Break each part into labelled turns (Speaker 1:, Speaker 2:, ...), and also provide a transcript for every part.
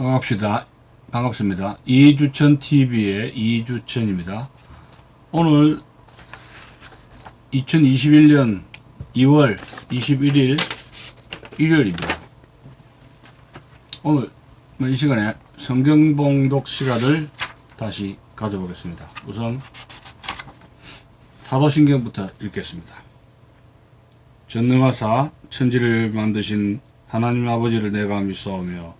Speaker 1: 반갑습니다. 반갑습니다. 이주천 TV의 이주천입니다. 오늘 2021년 2월 21일 일요일입니다. 오늘 뭐이 시간에 성경 봉독 시간을 다시 가져보겠습니다. 우선 사도신경부터 읽겠습니다. 전능하사 천지를 만드신 하나님 아버지를 내가 믿사오며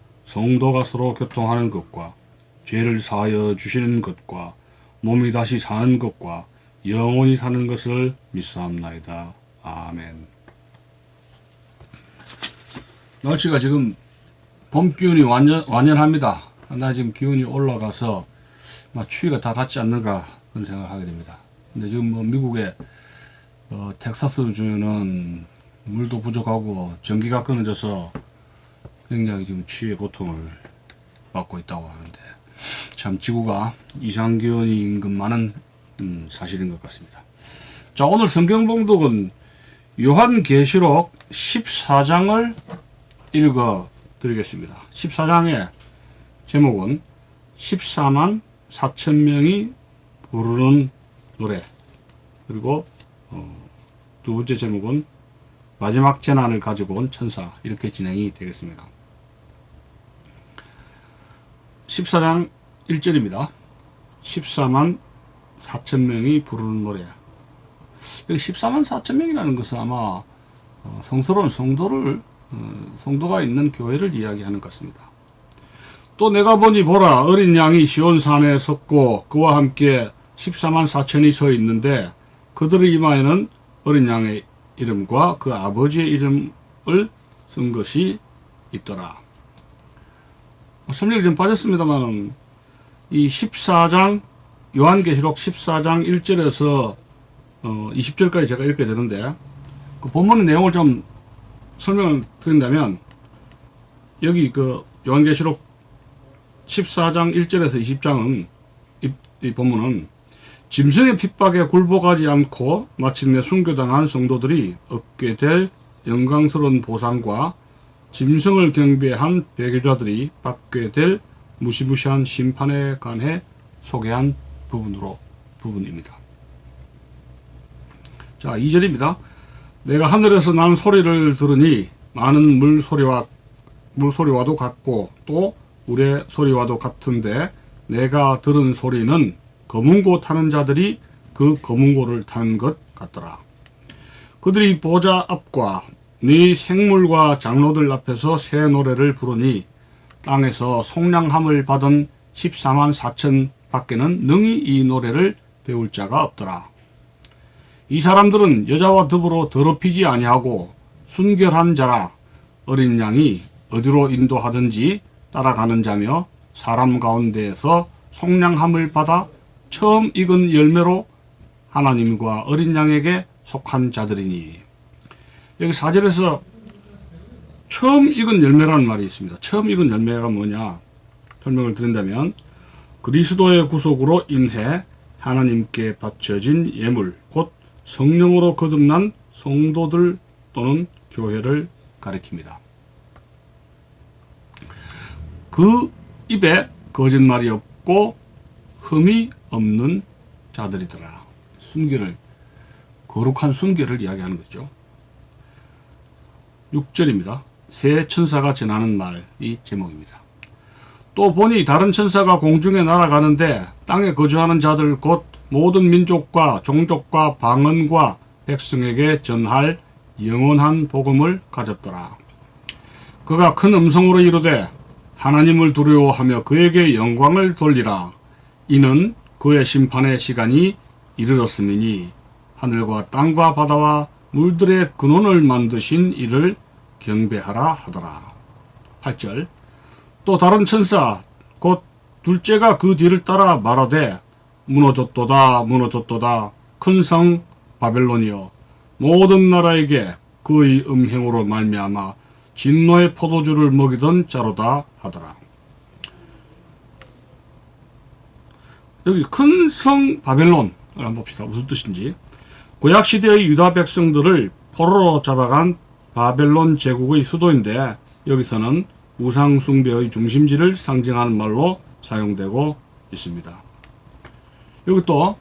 Speaker 1: 성도가 서로 교통하는 것과 죄를 사하여 주시는 것과 몸이 다시 사는 것과 영원히 사는 것을 믿사옵나이다. 아멘. 날씨가 지금 봄 기운이 완전, 완연합니다. 나 지금 기운이 올라가서 막 추위가 다 닿지 않는가 그런 생각을 하게 됩니다. 근데 지금 뭐 미국의 어, 텍사스 주는 물도 부족하고 전기가 끊어져서 굉장히 지금 추위의 고통을 받고 있다고 하는데 참 지구가 이상기온이 임금 많은 음, 사실인 것 같습니다. 자 오늘 성경 봉독은 요한계시록 14장을 읽어 드리겠습니다. 14장의 제목은 14만 4천 명이 부르는 노래 그리고 어, 두 번째 제목은 마지막 재난을 가지고 온 천사 이렇게 진행이 되겠습니다. 14장 1절입니다. 14만 4천 명이 부르는 노래. 여기 14만 4천 명이라는 것은 아마 어, 성스러운 성도를 어, 성도가 있는 교회를 이야기하는 것 같습니다. 또 내가 보니 보라 어린 양이 시온산에 섰고 그와 함께 14만 4천이 서 있는데 그들의 이마에는 어린 양의 이름과 그 아버지의 이름을 쓴 것이 있더라. 설명이 좀 빠졌습니다만은 이 14장 요한계시록 14장 1절에서 어 20절까지 제가 읽게 되는데 그 본문의 내용을 좀 설명을 드린다면 여기 그 요한계시록 14장 1절에서 20장은 이, 이 본문은 짐승의 핍박에 굴복하지 않고 마침내 순교당한 성도들이 얻게 될 영광스러운 보상과 짐승을 경배한 배교자들이 받게 될 무시무시한 심판에 관해 소개한 부분으로 부분입니다. 자, 2절입니다. 내가 하늘에서 난 소리를 들으니 많은 물소리와 물소리와도 같고 또 우레 소리와도 같은데 내가 들은 소리는 검은고 타는 자들이 그 검은고를 타는 것 같더라. 그들이 보좌 앞과 네 생물과 장로들 앞에서 새 노래를 부르니 땅에서 속량함을 받은 14만 4천 밖에는 능히 이 노래를 배울 자가 없더라. 이 사람들은 여자와 더불어 더럽히지 아니하고 순결한 자라 어린 양이 어디로 인도하든지 따라가는 자며 사람 가운데에서 속량함을 받아 처음 익은 열매로 하나님과 어린 양에게 속한 자들이니 여기 사절에서 처음 익은 열매라는 말이 있습니다. 처음 익은 열매가 뭐냐 설명을 드린다면 그리스도의 구속으로 인해 하나님께 바쳐진 예물 곧 성령으로 거듭난 성도들 또는 교회를 가리킵니다. 그 입에 거짓말이 없고 흠이 없는 자들이더라. 순결을 거룩한 순결을 이야기하는 거죠. 6절입니다. 새 천사가 지나는 말이 제목입니다. 또 보니 다른 천사가 공중에 날아가는데 땅에 거주하는 자들 곧 모든 민족과 종족과 방언과 백성에게 전할 영원한 복음을 가졌더라. 그가 큰 음성으로 이르되 하나님을 두려워하며 그에게 영광을 돌리라. 이는 그의 심판의 시간이 이르렀음이니 하늘과 땅과 바다와 물들의 근원을 만드신 이를 경배하라 하더라. 8절 또 다른 천사 곧 둘째가 그 뒤를 따라 말하되 무너졌도다 무너졌도다 큰 성 바벨론이여 모든 나라에게 그의 음행으로 말미암아 진노의 포도주를 먹이던 자로다 하더라. 여기 큰 성 바벨론을 한번 봅시다. 무슨 뜻인지. 구약 시대의 유다 백성들을 포로로 잡아간 바벨론 제국의 수도인데 여기서는 우상 숭배의 중심지를 상징하는 말로 사용되고 있습니다. 여기 또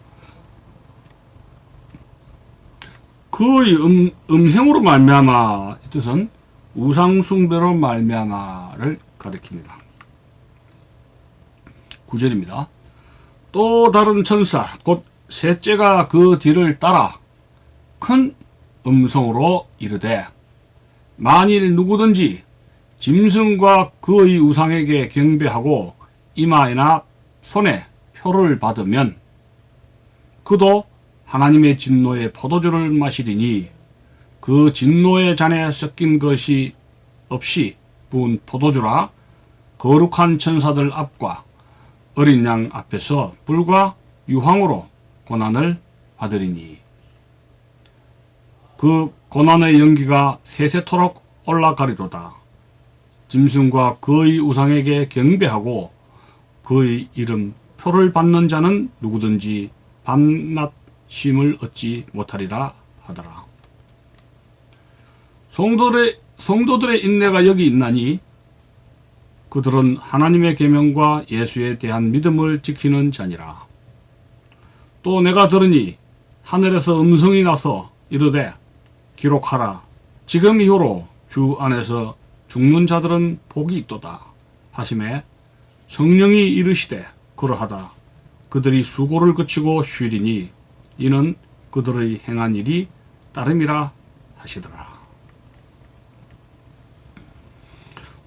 Speaker 1: 그의 음, 음행으로 말미암아 이 뜻은 우상 숭배로 말미암아를 가리킵니다. 구절입니다. 또 다른 천사 곧 셋째가 그 뒤를 따라 큰 음성으로 이르되 만일 누구든지 짐승과 그의 우상에게 경배하고 이마에나 손에 표를 받으면 그도 하나님의 진노의 포도주를 마시리니 그 진노의 잔에 섞인 것이 없이 부은 포도주라 거룩한 천사들 앞과 어린 양 앞에서 불과 유황으로 고난을 받으리니. 그 고난의 연기가 세세토록 올라가리로다. 짐승과 그의 우상에게 경배하고 그의 이름 표를 받는 자는 누구든지 밤낮 쉼을 얻지 못하리라 하더라. 성도들의, 성도들의 인내가 여기 있나니 그들은 하나님의 계명과 예수에 대한 믿음을 지키는 자니라. 또 내가 들으니 하늘에서 음성이 나서 이르되 기록하라. 지금 이후로 주 안에서 죽는 자들은 복이 있도다. 하심에 성령이 이르시되 그러하다. 그들이 수고를 그치고 쉬리니 이는 그들의 행한 일이 따름이라 하시더라.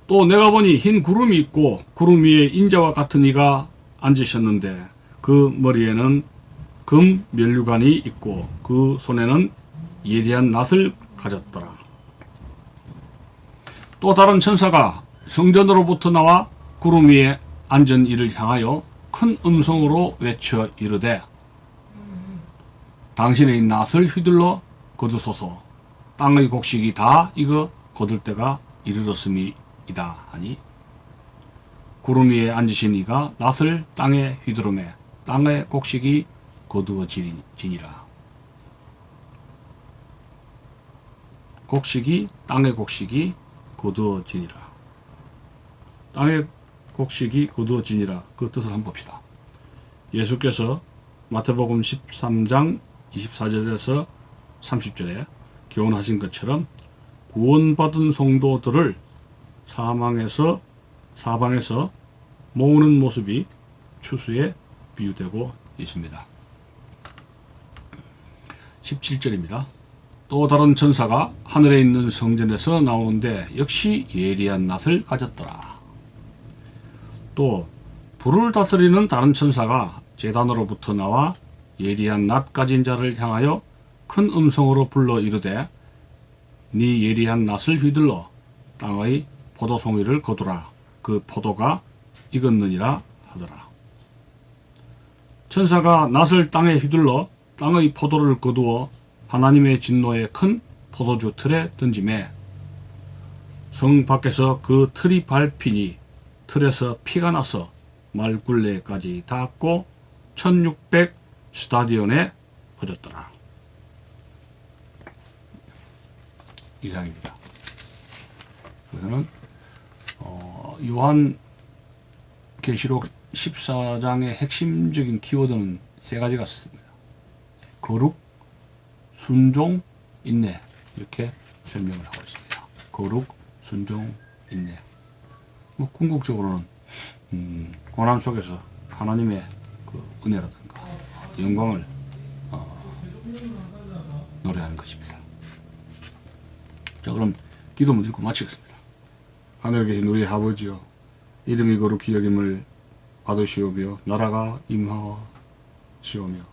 Speaker 1: 또 내가 보니 흰 구름이 있고 구름 위에 인자와 같은 이가 앉으셨는데 그 머리에는 금 면류관이 있고 그 손에는 예리한 낫을 가졌더라. 또 다른 천사가 성전으로부터 나와 구름 위에 앉은 이를 향하여 큰 음성으로 외쳐 이르되 당신의 낫을 휘둘러 거두소서 땅의 곡식이 다 익어 거둘 때가 이르렀음이다 하니 구름 위에 앉으신 이가 낫을 땅에 휘두르매 땅의 곡식이 거두어지니라 곡식이 땅의 곡식이 거두어지니라 땅의 곡식이 거두어지니라 그 뜻을 한번 봅시다 예수께서 마태복음 13장 24절에서 30절에 교훈하신 것처럼 구원받은 성도들을 사망에서 사방에서 모으는 모습이 추수에 비유되고 있습니다. 17절입니다. 또 다른 천사가 하늘에 있는 성전에서 나오는데 역시 예리한 낫을 가졌더라. 또 불을 다스리는 다른 천사가 재단으로부터 나와 예리한 낫 가진 자를 향하여 큰 음성으로 불러 이르되 네 예리한 낫을 휘둘러 땅의 포도송이를 거두라 그 포도가 익었느니라 하더라 천사가 낫을 땅에 휘둘러 땅의 포도를 거두어 하나님의 진노의 큰 포도주 틀에 던짐에 성 밖에서 그 틀이 밟히니 틀에서 피가 나서 말굴레까지 닿았고 1600 스타디온에 퍼졌더라. 이상입니다. 그래서는 어, 요한 계시록 14장의 핵심적인 키워드는 세 가지가 있습니다. 거룩, 순종, 인내 이렇게 설명을 하고 있습니다. 거룩, 순종, 인내. 뭐 궁극적으로는 음, 고난 속에서 하나님의 그 은혜라든가 영광을 어, 노래하는 것입니다. 자 그럼 기도문 읽고 마치겠습니다. 하늘에 계신 우리 아버지여 이름이 거룩히 여김을 받으시오며 나라가 임하시오며